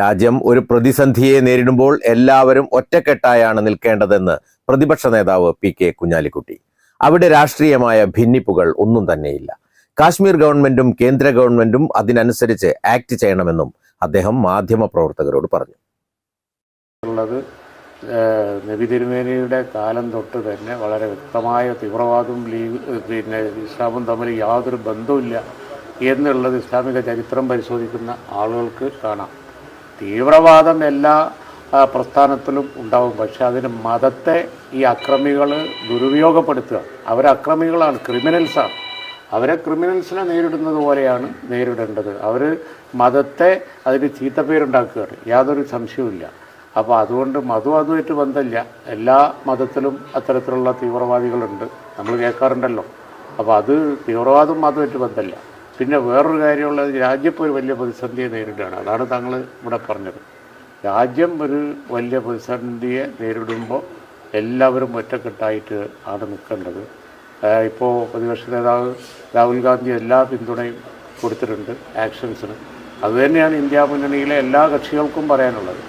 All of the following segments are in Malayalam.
രാജ്യം ഒരു പ്രതിസന്ധിയെ നേരിടുമ്പോൾ എല്ലാവരും ഒറ്റക്കെട്ടായാണ് നിൽക്കേണ്ടതെന്ന് പ്രതിപക്ഷ നേതാവ് പി കെ കുഞ്ഞാലിക്കുട്ടി. അവിടെ രാഷ്ട്രീയമായ ഭിന്നിപ്പുകൾ ഒന്നും തന്നെയില്ല. കാശ്മീർ ഗവൺമെന്റും കേന്ദ്ര ഗവൺമെന്റും അതിനനുസരിച്ച് ആക്ട് ചെയ്യണമെന്നും അദ്ദേഹം മാധ്യമ പ്രവർത്തകരോട് പറഞ്ഞു. ഉള്ളത് നബി തിരുമേനിയുടെ കാലം തൊട്ട് തന്നെ വളരെ വ്യക്തമായ തീവ്രവാദവും ലീഗ് പിന്നെ ഇസ്ലാമും തമ്മിൽ യാതൊരു ബന്ധവുമില്ല എന്നുള്ളത് ഇസ്ലാമിക ചരിത്രം പരിശോധിക്കുന്ന ആളുകൾക്ക് കാണാം. തീവ്രവാദം എല്ലാ പ്രസ്ഥാനത്തിലും ഉണ്ടാവും. പക്ഷേ അതിന് മതത്തെ ഈ അക്രമികൾ ദുരുപയോഗപ്പെടുത്തുക. അവർ അക്രമികളാണ് ക്രിമിനൽസാണ് അവരെ ക്രിമിനൽസിനെ നേരിടുന്നത് പോലെയാണ് നേരിടേണ്ടത്. അവർ മതത്തെ അതിന് ചീത്തപ്പേരുണ്ടാക്കുകയാണ് യാതൊരു സംശയവുമില്ല. അപ്പോൾ അതുകൊണ്ട് മതം അതുമായിട്ട് ബന്ധമില്ല. എല്ലാ മതത്തിലും അത്തരത്തിലുള്ള തീവ്രവാദികളുണ്ട്. നമ്മൾ കേൾക്കാറുണ്ടല്ലോ. അപ്പോൾ അത് തീവ്രവാദം മതമായിട്ട് ബന്ധമില്ല. പിന്നെ വേറൊരു കാര്യമുള്ളത് രാജ്യം ഒരു വലിയ പ്രതിസന്ധിയെ നേരിടുകയാണ്. അതാണ് താങ്കൾ ഇവിടെ പറഞ്ഞത്. രാജ്യം ഒരു വലിയ പ്രതിസന്ധിയെ നേരിടുമ്പോൾ എല്ലാവരും ഒറ്റക്കെട്ടായിട്ട് ആണ് നിൽക്കേണ്ടത്. ഇപ്പോൾ പ്രതിപക്ഷ നേതാവ് രാഹുൽ ഗാന്ധി എല്ലാ പിന്തുണയും കൊടുത്തിട്ടുണ്ട് ആക്ഷൻസിന്. അതുതന്നെയാണ് ഇന്ത്യ മുന്നണിയിലെ എല്ലാ കക്ഷികൾക്കും പറയാനുള്ളത്.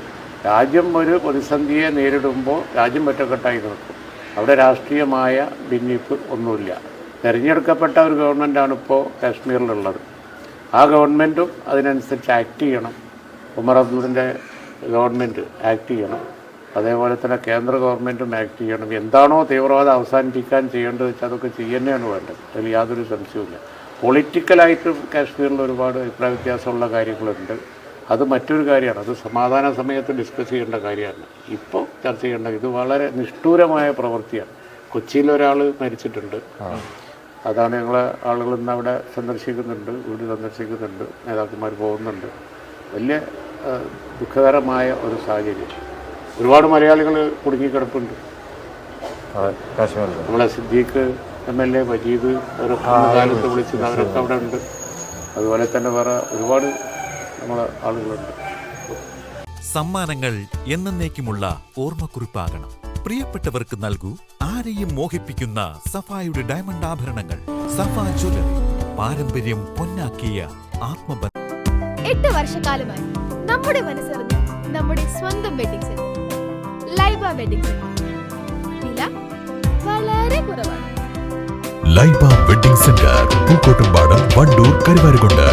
രാജ്യം ഒരു പ്രതിസന്ധിയെ നേരിടുമ്പോൾ രാജ്യം ഒറ്റക്കെട്ടായി നിൽക്കും. അവിടെ രാഷ്ട്രീയമായ ഭിന്നിപ്പ് ഒന്നുമില്ല. തിരഞ്ഞെടുക്കപ്പെട്ട ഒരു ഗവൺമെന്റാണ് ഇപ്പോൾ കാശ്മീരിലുള്ളത്. ആ ഗവൺമെന്റും അതിനനുസരിച്ച് ആക്ട് ചെയ്യണം. ഉമർ അബ്ദുലിന്റെ ഗവൺമെന്റ് ആക്ട് ചെയ്യണം. അതേപോലെ തന്നെ കേന്ദ്ര ഗവൺമെന്റും ആക്ട് ചെയ്യണം. എന്താണോ തീവ്രവാദം അവസാനിപ്പിക്കാൻ ചെയ്യേണ്ടത് വെച്ചാൽ അതൊക്കെ ചെയ്യുന്നതാണ് വേണ്ടത്. അതിൽ യാതൊരു സംശയവുമില്ല. പൊളിറ്റിക്കലായിട്ട് കാശ്മീരിൽ ഒരുപാട് അഭിപ്രായ വ്യത്യാസമുള്ള കാര്യങ്ങളുണ്ട്. അത് മറ്റൊരു കാര്യമാണ്. അത് സമാധാന സമയത്ത് ഡിസ്കസ് ചെയ്യേണ്ട കാര്യമാണ്. ഇപ്പോൾ ചർച്ച ചെയ്യേണ്ട ഇത് വളരെ നിഷ്ഠൂരമായ പ്രവൃത്തിയാണ്. കൊച്ചിയിൽ ഒരാൾ മരിച്ചിട്ടുണ്ട്. അതാണ് ഞങ്ങൾ ആളുകൾ ഇന്ന് അവിടെ സന്ദർശിക്കുന്നുണ്ട് വീട് സന്ദർശിക്കുന്നുണ്ട് നേതാക്കന്മാർ പോകുന്നുണ്ട്. വലിയ ദുഃഖകരമായ ഒരു സാഹചര്യം. ഒരുപാട് മലയാളികൾ കുടുങ്ങിക്കിടപ്പുണ്ട്. നമ്മളെ Siddique M L A Majeed അവരൊക്കെ കാലത്ത് വിളിച്ചത് അവരൊക്കെ അവിടെ ഉണ്ട്. അതുപോലെ തന്നെ വേറെ ഒരുപാട് നമ്മളെ ആളുകളുണ്ട്. സമ്മാനങ്ങൾ എന്നേക്കുമുള്ള ഓർമ്മക്കുറിപ്പാകണം. പ്രിയപ്പെട്ടവർക്ക് നൽകൂ ആരെയും മോഹിപ്പിക്കുന്ന സഫായുടെ ഡയമണ്ട് ആഭരണങ്ങൾ. സഫാ ജ്വല്ലറി പാരമ്പര്യം പൊന്നാക്കിയ ആത്മബന്ധം. എട്ട് വർഷക്കാലമായി നമ്മുടെ മനസ്സറിഞ്ഞ് നമ്മുടെ സ്വന്തം wedding centre Laiba wedding centre വില വളരെ കുറവാണ്. Laiba wedding centre Pookkottumpadam Wandoor Karuvarakundu.